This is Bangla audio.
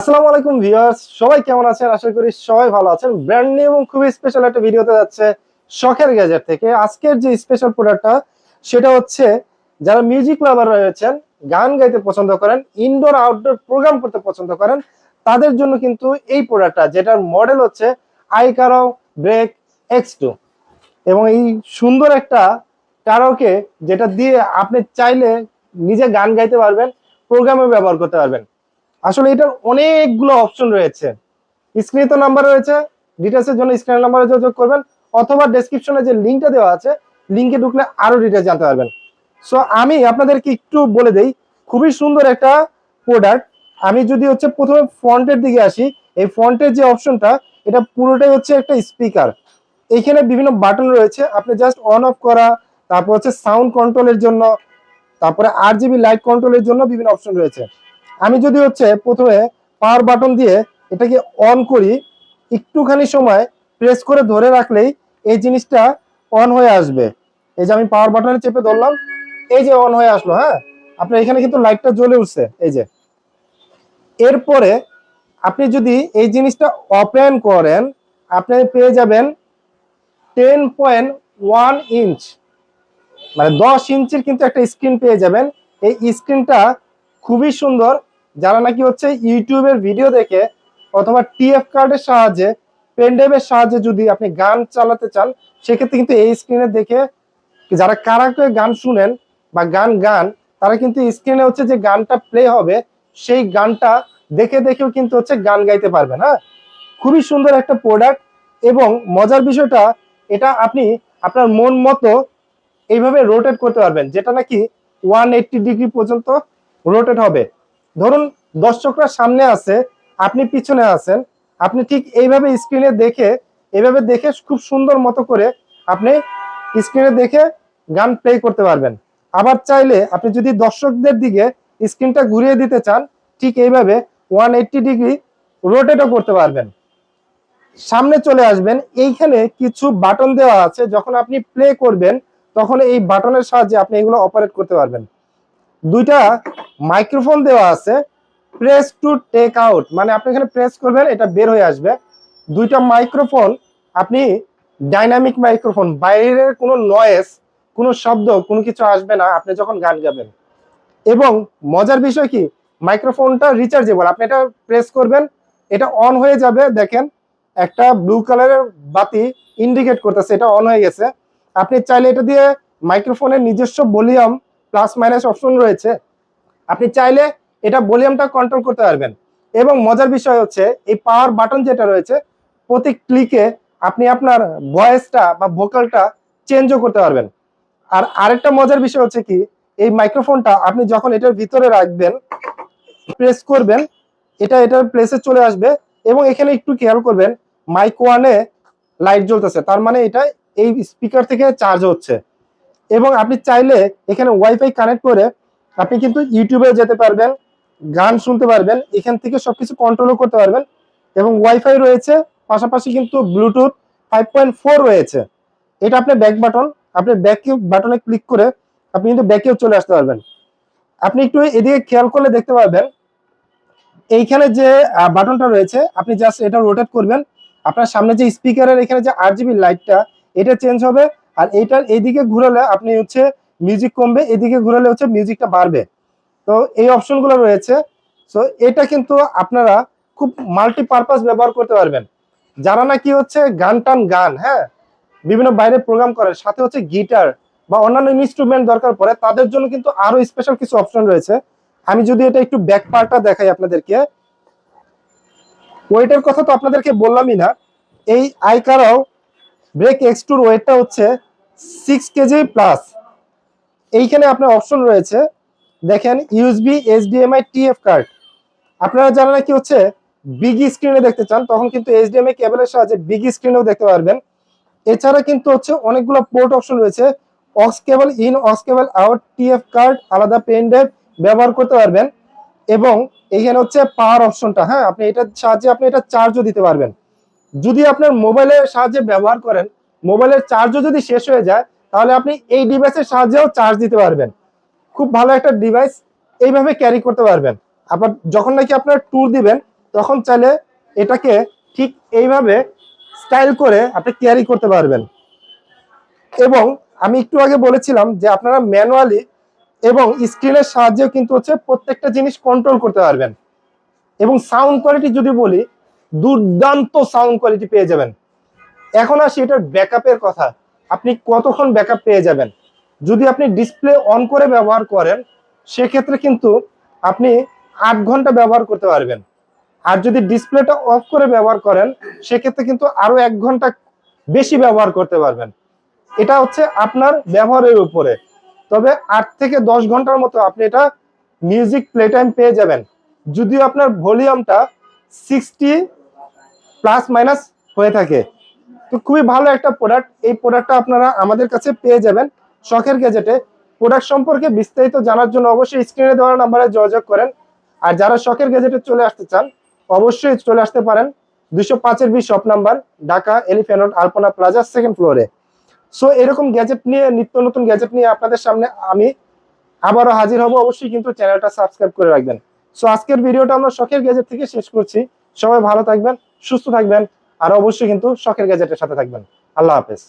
আসসালামু আলাইকুম ভিউয়ার্স, সবাই কেমন আছেন? আশা করি সবাই ভালো আছেন। ব্র্যান্ড নিউ এবং খুবই স্পেশাল একটা ভিডিওতে যাচ্ছে শখের গ্যাজেট থেকে। আজকের যে স্পেশাল প্রোডাক্টটা সেটা হচ্ছে যারা মিউজিক লাভার রয়েছেন, গান গাইতে পছন্দ করেন ইনডোর আউটডোর প্রোগ্রাম করতে পছন্দ করেন, তাদের জন্য কিন্তু এই প্রোডাক্টটা যেটার মডেল হচ্ছে আইকারো ব্রেক এক্স টু এবং এই সুন্দর একটা কারোকে যেটা দিয়ে আপনি চাইলে নিজে গান গাইতে পারবেন প্রোগ্রামে ব্যবহার করতে পারবেন। আসলে এটার অনেকগুলো অপশন রয়েছে। স্ক্রিনে তো নাম্বার রয়েছে ডিটেলসের জন্য স্ক্রিনের নাম্বারে যোগাযোগ করবেন, অথবা ডেসক্রিপশনে যে লিঙ্কটা দেওয়া আছে লিঙ্কে ঢুকলে আরও ডিটেলস জানতে পারবেন। সো আমি আপনাদেরকে একটু বলে দেই, খুবই সুন্দর একটা প্রোডাক্ট আমি যদি হচ্ছে প্রথমে ফ্রন্টের দিকে আসি, এই ফ্রন্টের যে অপশনটা এটা পুরোটাই হচ্ছে একটা স্পিকার এইখানে বিভিন্ন বাটন রয়েছে, আপনি জাস্ট অন অফ করা, তারপর হচ্ছে সাউন্ড কন্ট্রোলের জন্য, তারপরে আর জিবি লাইট কন্ট্রোলের জন্য বিভিন্ন অপশন রয়েছে। আমি যদি হচ্ছে প্রথমে পাওয়ার বাটন দিয়ে এটাকে অন করি, একটুখানি সময় প্রেস করে ধরে রাখলেই এই জিনিসটা অন হয়ে আসবে। এই যে আমি পাওয়ার বাটনে চেপে ধরলাম, এই যে অন হয়ে আসলো হ্যাঁ? আপনার এখানে কিন্তু লাইটটা জ্বলে উঠছে, এই যে। এরপরে আপনি যদি এই জিনিসটা ওপেন করেন, আপনি পেয়ে যাবেন টেন পয়েন্ট ওয়ান ইঞ্চ মানে দশ ইঞ্চির কিন্তু একটা স্ক্রিন পেয়ে যাবেন। এই স্ক্রিনটা খুবই সুন্দর যারা নাকি হচ্ছে ইউটিউবের ভিডিও দেখে অথবা টিএফ কার্ডের সাহায্যে পেনড্রাইভের সাহায্যে যদি আপনি গান চালাতে চান, সেক্ষেত্রে কিন্তু এই স্ক্রিনে দেখে যারা কারাকে গান শুনেন বা গান গান, তারা কিন্তু স্ক্রিনে হচ্ছে যে গানটা প্লে হবে, সেই গানটা দেখে দেখেও কিন্তু হচ্ছে গান গাইতে পারবেন হ্যাঁ? খুবই সুন্দর একটা প্রোডাক্ট এবং মজার বিষয়টা, এটা আপনি আপনার মন মতো এইভাবে রোটেট করতে পারবেন, যেটা নাকি ওয়ান এইট্টি ডিগ্রি পর্যন্ত রোটেট হবে। ধরুন দর্শকরা সামনে আছে, আপনি পিছনে আছেন, আপনি ঠিক এইভাবে স্ক্রিনে দেখে, এইভাবে দেখে খুব সুন্দর মতো করে আপনি স্ক্রিনে দেখে গান প্লে করতে পারবেন। আবার চাইলে আপনি যদি দর্শকদের দিকে স্ক্রিনটা ঘুরিয়ে দিতে চান, ঠিক এইভাবে ওয়ান এইট্টি ডিগ্রি রোটেটও করতে পারবেন। সামনে চলে আসবেন, এইখানে কিছু বাটন দেওয়া আছে, যখন আপনি প্লে করবেন, তখন এই বাটনের সাহায্যে আপনি এগুলো অপারেট করতে পারবেন। দুইটা মাইক্রোফোন দেওয়া আছে। প্রেস টু টেক আউট মানে আপনি এখানে প্রেস করবেন, এটা বের হয়ে আসবে। দুইটা মাইক্রোফোন আপনি ডাইনামিক মাইক্রোফোন বাইরের কোনো নয়েস কোনো শব্দ, কোনো কিছু আসবে না, আপনি যখন গান গাবেন। এবং মজার বিষয় কি মাইক্রোফোনটা রিচার্জেবল আপনি এটা প্রেস করবেন, এটা অন হয়ে যাবে, দেখেন, একটা ব্লু কালারের বাতি ইন্ডিকেট করতেছে, এটা অন হয়ে গেছে। আপনি চাইলে এটা দিয়ে মাইক্রোফোনের নিজস্ব ভলিউম প্লাস মাইনাস অপশন রয়েছে। আপনি চাইলে এটা ভলিউমটা কন্ট্রোল করতে পারবেন। এবং মজার বিষয় হচ্ছে, এই পাওয়ার বাটন যেটা রয়েছে, প্রতি ক্লিকে আপনি আপনার ভয়েসটা বা ভোকালটা চেঞ্জও করতে পারবেন। আর আরেকটা মজার বিষয় হচ্ছে কি, এই মাইক্রোফোনটা আপনি যখন এটার ভিতরে রাখবেন প্রেস করবেন, এটা এটার প্লেসে চলে আসবে এবং এখানে একটু খেয়াল করবেন মাইক ওয়ানে লাইট জ্বলতেছে। তার মানে এটা এই স্পিকার থেকে চার্জ হচ্ছে। এবং আপনি চাইলে এখানে ওয়াইফাই কানেক্ট করে আপনি কিন্তু ইউটিউবে যেতে পারবেন, গান শুনতে পারবেন, এখান থেকে সবকিছু কন্ট্রোলও করতে পারবেন এবং ওয়াইফাই রয়েছে, পাশাপাশি কিন্তু ব্লুটুথ ফাইভ পয়েন্ট ফোর রয়েছে। এটা আপনার ব্যাক বাটন আপনি ব্যাক বাটনে ক্লিক করে আপনি কিন্তু ব্যাকেও চলে আসতে পারবেন। আপনি একটু এদিকে খেয়াল করলে দেখতে পারবেন, এইখানে যে বাটনটা রয়েছে, আপনি জাস্ট এটা রোটেট করবেন। আপনার সামনে যে স্পিকারের এখানে যে আর জিবি লাইটটা এটা চেঞ্জ হবে। আর এইটার এইদিকে ঘুরালে আপনি হচ্ছে মিউজিক কমবে, এদিকে ঘুরালে হচ্ছে মিউজিকটা বাড়বে। তো এই অপশনগুলো রয়েছে। সো এটা কিন্তু আপনারা খুব মাল্টিপারপাস ব্যবহার করতে পারবেন। যারা নাকি হচ্ছে গান টান গান হ্যাঁ বিভিন্ন বাইরে প্রোগ্রাম করে, সাথে হচ্ছে গিটার বা অন্যান্য ইনস্ট্রুমেন্ট দরকার পড়ে, তাদের জন্য কিন্তু আরও স্পেশাল কিছু অপশন রয়েছে। আমি যদি এটা একটু ব্যাক পার্টটা দেখাই আপনাদেরকে। ওয়েটের কথা তো আপনাদেরকে বললামই না। এই আইকারাও ব্রেক এক্স টুর ওয়েটটা হচ্ছে সিক্স কেজি প্লাস এইখানে আপনার অপশন রয়েছে। দেখেন ইউএসবি এইচডিএমআই টিএফ কার্ড আপনারা যারা কি হচ্ছে বিগ স্ক্রিনে দেখতে চান, তখন কিন্তু এইচডিএমআই কেবলের সাহায্যে বিগ স্ক্রিনেও দেখতে পারবেন। এছাড়া কিন্তু হচ্ছে অনেকগুলো পোর্ট অপশন রয়েছে। Aux cable in aux cable out TF card আলাদা পেন ড্রাইভ ব্যবহার করতে পারবেন। এবং এইখানে হচ্ছে পাওয়ার অপশনটা হ্যাঁ আপনি এটার সাহায্যে আপনি এটা চার্জও দিতে পারবেন। যদি আপনার মোবাইলের সাহায্যে ব্যবহার করেন মোবাইলের চার্জও যদি শেষ হয়ে যায়, তাহলে আপনি এই ডিভাইসের সাহায্যেও চার্জ দিতে পারবেন। খুব ভালো একটা ডিভাইস এইভাবে ক্যারি করতে পারবেন। আবার যখন নাকি আপনার ট্যুর দিবেন, তখন চাইলে এটাকে ঠিক এইভাবে স্টাইল করে আপনি ক্যারি করতে পারবেন। এবং আমি একটু আগে বলেছিলাম যে আপনারা ম্যানুয়ালি এবং স্ক্রিনের সাহায্যে কিন্তু হচ্ছে প্রত্যেকটা জিনিস কন্ট্রোল করতে পারবেন। এবং সাউন্ড কোয়ালিটি যদি বলি, দুর্দান্ত সাউন্ড কোয়ালিটি পেয়ে যাবেন। এখন আসি এটার ব্যাকআপের কথা। আপনি কতক্ষণ ব্যাকআপ পেয়ে যাবেন? যদি আপনি ডিসপ্লে অন করে ব্যবহার করেন, সেক্ষেত্রে কিন্তু আপনি আট ঘণ্টা ব্যবহার করতে পারবেন। আর যদি ডিসপ্লেটা অফ করে ব্যবহার করেন, সেক্ষেত্রে কিন্তু আরও এক ঘণ্টা বেশি ব্যবহার করতে পারবেন। এটা হচ্ছে আপনার ব্যবহারের উপরে। তবে আট থেকে দশ ঘণ্টার মতো আপনি এটা মিউজিক প্লে টাইম পেয়ে যাবেন। যদিও আপনার ভলিউমটা সিক্সটি প্লাস মাইনাস হয়ে থাকে। তো খুবই ভালো একটা প্রোডাক্ট এই প্রোডাক্টটা আপনারা আমাদের কাছে পেয়ে যাবেন। শখের গ্যাজেটে প্রোডাক্ট সম্পর্কে বিস্তারিত জানার জন্য অবশ্যই স্ক্রিনে দেওয়া নাম্বারে যোগাযোগ করেন। আর যারা শখের গ্যাজেটে চলে আসতে চান, অবশ্যই চলে আসতে পারেন। দুশো পাঁচের B shop number Dhaka Elephant Road Alpana plaza second ফ্লোরে সো এরকম গ্যাজেট নিয়ে, নিত্য নতুন গ্যাজেট নিয়ে আপনাদের সামনে আমি আবারও হাজির হব। অবশ্যই কিন্তু চ্যানেলটা সাবস্ক্রাইব করে রাখবেন। সো আজকের ভিডিওটা আমরা শখের গ্যাজেট থেকে শেষ করছি। সবাই ভালো থাকবেন, সুস্থ থাকবেন। আর অবশ্যই কিন্তু শখের গ্যাজেটের সাথে থাকবেন। আল্লাহ হাফেজ।